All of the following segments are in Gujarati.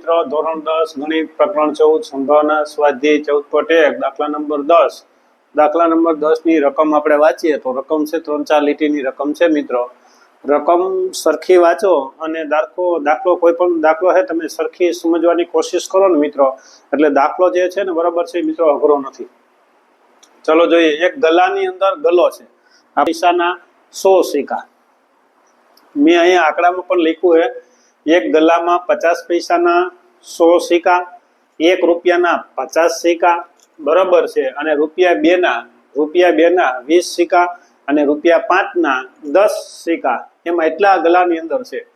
મિત્રો, ધોરણ દસ, ગણિત, પ્રકરણ ચૌદ, સંભાવના, સ્વાધ્યાય, ચૌદ એક, દાખલા નંબર દસ. દાખલા નંબર દસની રકમ આપણે વાંચીએ તો રકમ છે ત્રણ ચાર લીટીની રકમ છે મિત્રો. રકમ સરખી વાંચો અને દાખલો દાખલો કોઈ પણ દાખલો છે તમે સરખી સમજવાની કોશિશ કરો ને મિત્રો. એટલે દાખલો જે છે ને બરાબર છે મિત્રો અઘરો નથી. ચલો જોઈએ, એક ગલાની અંદર ગલો છે. આ પૈસાના સો સિક્કા. મેં અહીંયા આંકડામાં પણ લખ્યું છે. એક ગલામાં પચાસ પૈસાના સો સિક્કા, એક રૂપિયાના પચાસ સિક્કા, બરાબર છે. અને રૂપિયા બેના રૂપિયા બેના વીસ સિક્કા અને રૂપિયા પાંચના દસ સિક્કા. એમાં એટલા ગલાની અંદર છે.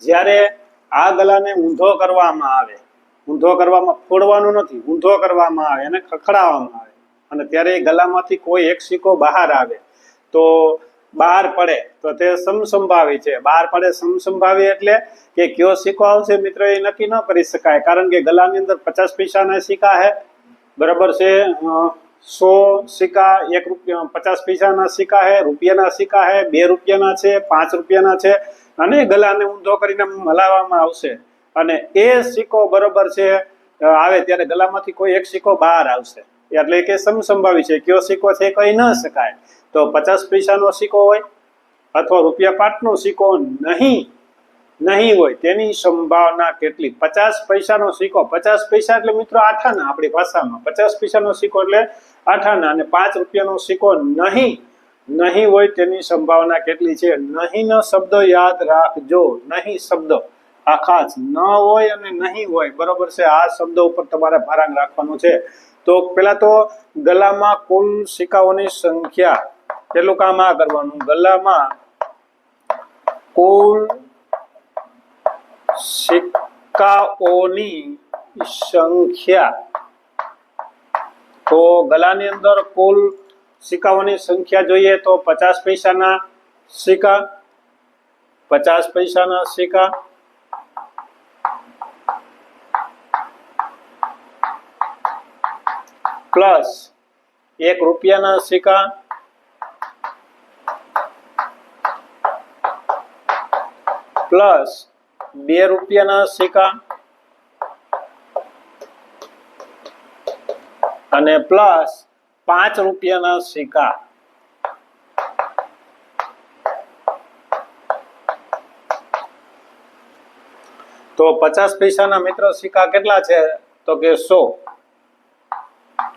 જ્યારે આ ગલાને ઊંધો કરવામાં આવે, ઊંધો કરવામાં ફોડવાનું નથી, ઊંધો કરવામાં આવે અને ખખડાવવામાં આવે. અને ત્યારે એ ગલામાંથી કોઈ એક સિક્કો બહાર આવે. તો બહાર પડે, તો તે સમસંભાવી છે. બહાર પડે સમસંભાવી એટલે કે કયો સિક્કો આવશે મિત્રો, એ નક્કી ન કરી શકાય. કારણ કે ગલાની અંદર પચાસ પૈસાના સિક્કા છે બરાબર છે? સો સિક્કા, એક રૂપિયા, પચાસ પૈસાના સિક્કા છે રૂપિયાના સિક્કા છે બે રૂપિયાના છે, પાંચ રૂપિયાના છે અને ગલાને ઊંધો કરીને હલાવવામાં આવશે. અને એ સિક્કો બરોબર છે આવે ત્યારે ગલામાંથી કોઈ એક સિક્કો બહાર આવશે. એટલે કે સમસંભાવી છે. કયો સિક્કો છે કહી ન શકાય. તો પચાસ પૈસાનો સિક્કો હોય અથવા રૂપિયા પાંચનો સિક્કો નહીં નહીં હોય તેની સંભાવના કેટલી? પચાસ પૈસાનો સિક્કો. પચાસ પૈસા એટલે મિત્રો આઠાના આપણી ભાષામાં. પચાસ પૈસાનો સિક્કો એટલે આઠાના અને પાંચ રૂપિયાનો સિક્કો નહીં નહીં હોય તેની સંભાવના કેટલી છે? નહીંનો શબ્દ યાદ રાખજો. નહીં શબ્દ આ ખાસ ન હોય અને નહીં હોય. બરોબર છે? આ શબ્દ ઉપર તમારે ભારાંગ રાખવાનું છે. તો પેલા તો ગલામાં કુલ સિક્કાઓની સંખ્યા પેલું કામ આ કરવાનું. ગલામાં કુલ સિક્કાઓની સંખ્યા. તો ગલાની અંદર કુલ સિક્કાઓની સંખ્યા જોઈએ તો પચાસ પૈસાના સિક્કા, પચાસ પૈસાના સિક્કા, પ્લસ એક રૂપિયાના સિક્કા પ્લસ બે રૂપિયાના સિક્કા અને પ્લસ પાંચ રૂપિયાના સિક્કા. તો પચાસ પૈસાના મિત્રો સિક્કા કેટલા છે? તો કે સો.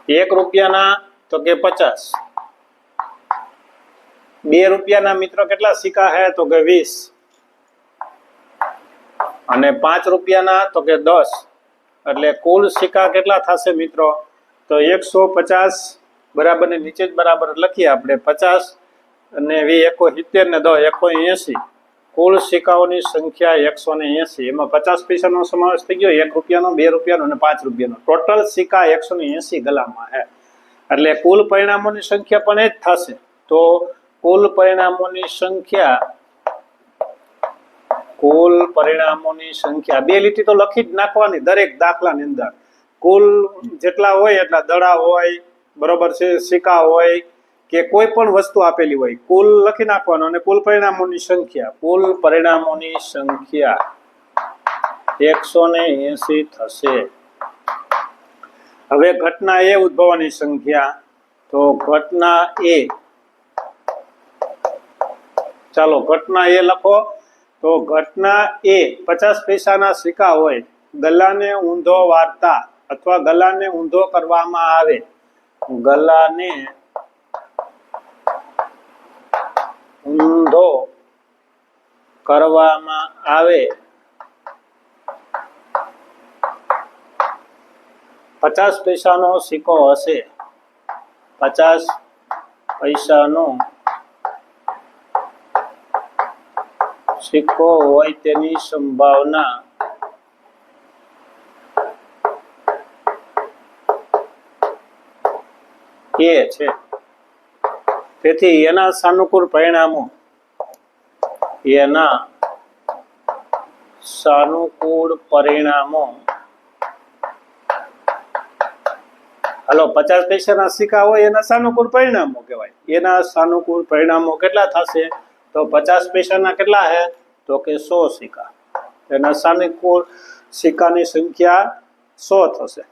એક રૂપિયાના, તો કે પચાસ. બે રૂપિયાના મિત્રો કેટલા સિક્કા હે તો કે વીસ. અને પાંચ રૂપિયાના, તો કે દસ. એટલે કુલ સિક્કા કેટલા થશે મિત્રો? તો એકસો પચાસ બરાબર નીચે જ બરાબર લખીએ આપણે. પચાસ અને વી એકો સિત્તેર ને દસ, એકો એંસી. કુલ સિક્કાઓની સંખ્યા એકસો ને એંસી. એમાં પચાસ પૈસાનો સમાવેશ થઈ ગયો, એક રૂપિયાનો, બે રૂપિયાનો અને પાંચ રૂપિયાનો. ટોટલ સિક્કા એકસો ને એંસી ગલામાં હે. એટલે કુલ પરિણામોની સંખ્યા પણ એ જ થશે. તો કુલ પરિણામોની સંખ્યા કુલ પરિણામોની સંખ્યા, બે લીટી તો લખી જ નાખવાની દરેક દાખલાની અંદર. કુલ જેટલા હોય એટલા દડા હોય, બરોબર છે, સિક્કા હોય, કે કોઈ પણ વસ્તુ આપેલી હોય, કુલ લખી નાખવાનું અને કુલ પરિણામોની સંખ્યા. કુલ પરિણામોની સંખ્યા એકસો ને એસી થશે. હવે ઘટના એ ઉદ્ભવની સંખ્યા, તો ઘટના એ. ચાલો, ઘટના એ લખો. તો ઘટના એ પચાસ પૈસાના સિક્કા હોય ગલાને ઊંધો વાર્તા અથવા ગલાને ઊંધો કરવામાં આવે. ગલાને ઊંધો કરવામાં આવે. પચાસ પૈસાનો સિક્કો હશે. પચાસ પૈસાનો સિક્કો હોય તેની સંભાવના એ છે. તેથી એના સાનુકૂળ પરિણામો એના સાનુકૂળ પરિણામો. હાલો, પચાસ પૈસાના સિક્કા હોય એના સાનુકૂળ પરિણામો કહેવાય. એના સાનુકૂળ પરિણામો કેટલા થશે? તો પચાસ પૈસાના કેટલા હે? તો કે સો સિક્કા. એના સાનુકૂળ સિક્કાની સંખ્યા સો થશે.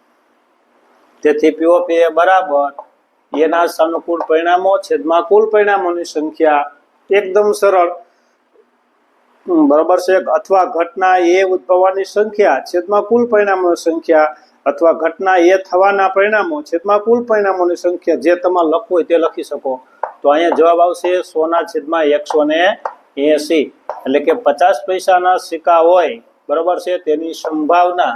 તેથી પીઓપી એ બરાબર એના સાનુકૂળ પરિણામો, છેદમાં કુલ પરિણામોની સંખ્યા એકદમ સરળ. બરાબર છે? અથવા ઘટના એ ઉદ્ભવવાની સંખ્યા, છેદમાં કુલ પરિણામોની સંખ્યા, અથવા ઘટના એ થવાના પરિણામો, છેદમાં કુલ પરિણામોની સંખ્યા જે તમારે લખવું હોય તે લખી શકો. તો અહીંયા જવાબ આવશે સોના છેદમાં એકસો ને એસી. એટલે કે પચાસ પૈસાના સિક્કા હોય, બરોબર છે, તેની સંભાવના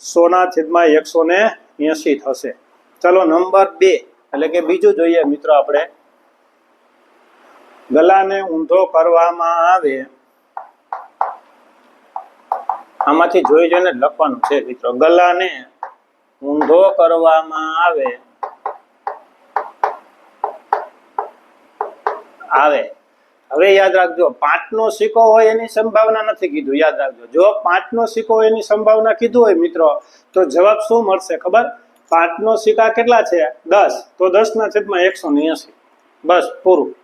સોના છેદમાં એકસો ને એસી થશે. ચલો નંબર બે, એટલે કે બીજું જોઈએ મિત્રો આપણે. ગલાને ઊંધો કરવામાં આવે, આમાંથી જોઈ જોઈને લખવાનું છે મિત્રો. ગલાને ઊંધો કરવામાં આવે. આવે. હવે યાદ રાખજો પાંચનો સિક્કો હોય એની સંભાવના નથી કીધું, યાદ રાખજો. જો પાંચનો સિક્કો હોય એની સંભાવના કીધું હોય મિત્રો, તો જવાબ શું મળશે ખબર? પાંચનો સિક્કા કેટલા છે? દસ. તો દસના છેદમાં એકસો નેએસી બસ, પૂરું.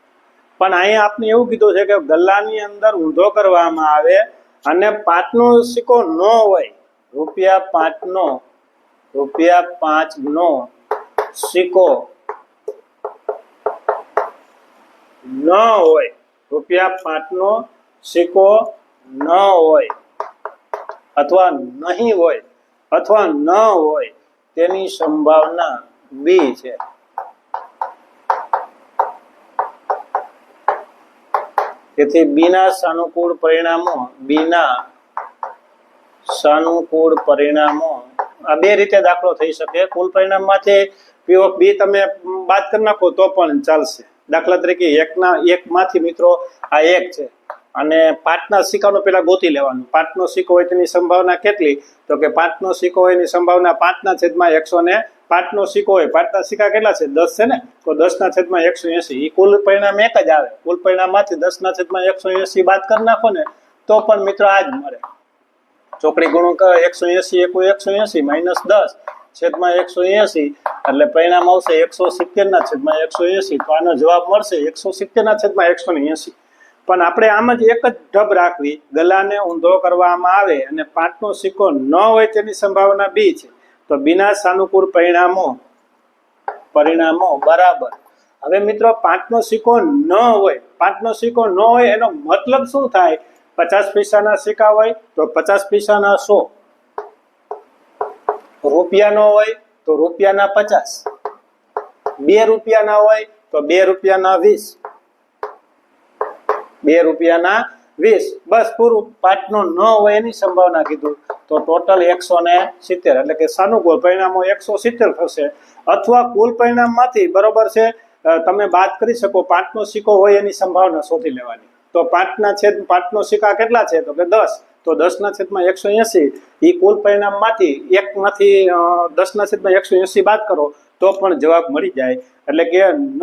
પણ અહીંયા આપને એવું કીધું છે કે ગલ્લાની અંદર ઊંધો કરવામાં આવે અને પાંચનો સિક્કો ન હોય, રૂપિયા પાંચનો રૂપિયા પાંચનો સિક્કો ન હોય. રૂપિયા પાંચનો સિક્કો ન હોય. અથવા નહીં હોય, અથવા ન હોય, તેની સંભાવના બી છે. તેથી બીના સાનુકૂળ પરિણામો, બીના સાનુકૂળ પરિણામો, આ બે રીતે દાખલો થઈ શકે. કુલ પરિણામમાંથી પી ઓફ બી તમે બાદ કરી નાખો તો પણ ચાલશે. દાખલા તરીકે એકના એકમાંથી મિત્રો આ એક છે. અને પાંચના સિક્કાનો પેલા ગોતી લેવાનું. પાંચનો સિક્કો હોય તેની સંભાવના કેટલી? તો કે પાંચનો સિક્કો હોય એની સંભાવના પાંચના છેદમાં એકસો ને પાંચનો સિક્કો હોય. પાંચના સિક્કા કેટલા છે? દસ છે ને? તો દસના છેદમાં એકસો એસી. એ કુલ પરિણામ એક જ આવે. કુલ પરિણામમાંથી દસના છેદમાં એકસો એસી બાદ કરી નાખો ને, તો પણ મિત્રો આ જ મળે. ચોકડી ગુણોત્તર એકસો એસી એકુ એકસો એસી માઇનસ દસ છેદમાં એકસો એસી એટલે પરિણામ આવશે એકસો સિત્તેર ના છેદમાં એકસો એસી તો આનો જવાબ મળશે એકસો સિત્તેર ના છેદમાં એકસો ને એસી પણ આપણે આમ જ એક જ ઢબ રાખવી. ગલાને ઊંધો કરવામાં આવે અને પાંચનો સિક્કો ન હોય તેની સંભાવના બી છે. તો બિના સાનુકૂળ પરિણામો પરિણામો બરાબર. હવે મિત્રો પાંચનો સિક્કો ન હોય પાંચનો સિક્કો ન હોય એનો મતલબ શું થાય? પચાસ પૈસાના સિક્કા હોય તો પચાસ પૈસાના સો. રૂપિયાનો હોય તો રૂપિયાના પચાસ. બે રૂપિયાના હોય તો બે રૂપિયાના વીસ. બે રૂપિયાના વીસ. બસ પૂરું. પાંચનો ન હોય એની સંભાવના કીધું. તો ટોટલ એકસો ને સિત્તેર. એટલે કે સાનુકૂળ પરિણામો એકસો સિત્તેર થશે. અથવા કુલ પરિણામમાંથી બરોબર છે તમે બાદ કરી શકો. પાંચનો સિક્કો હોય એની સંભાવના શોધી લેવાની. તો પાંચના છેદ પાંચનો સિક્કા કેટલા છે? તો કે દસ. તો દસના છેદમાં એકસો એસી, એ કુલ પરિણામમાંથી એકમાંથી દસના છેદમાં એકસો એસી બાદ કરો, તો પણ જવાબ મળી જાય. એટલે કે ન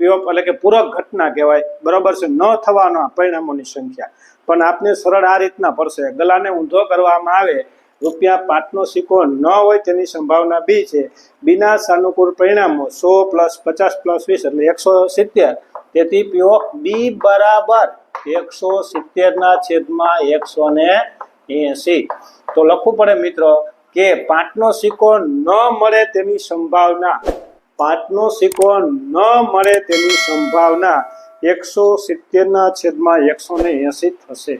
પીઓપ એટલે કે પૂરક ઘટના કહેવાય. બરોબર છે? ન થવાના પરિણામોની સંખ્યા. પણ આપને સરળ આ રીતના પડશે. ગલાને ઊંધો કરવામાં આવે, રૂપિયા પાંચનો સિક્કો ન હોય તેની સંભાવના બી છે. બીના સાનુકૂળ પરિણામો સો પ્લસ પચાસ પ્લસ વીસ એટલે એકસો સિત્તેર. તેથી પીઓ બી બરાબર એકસો સિત્તેર ના છેદમાં એકસો ને એસી તો લખવું પડે મિત્રો કે પાંચનો સિક્કો ન મળે તેની સંભાવના. પાંચનો સિક્કો ન મળે તેની સંભાવના એકસો સિત્તેરના છેદમાં એકસો ને એસી થશે.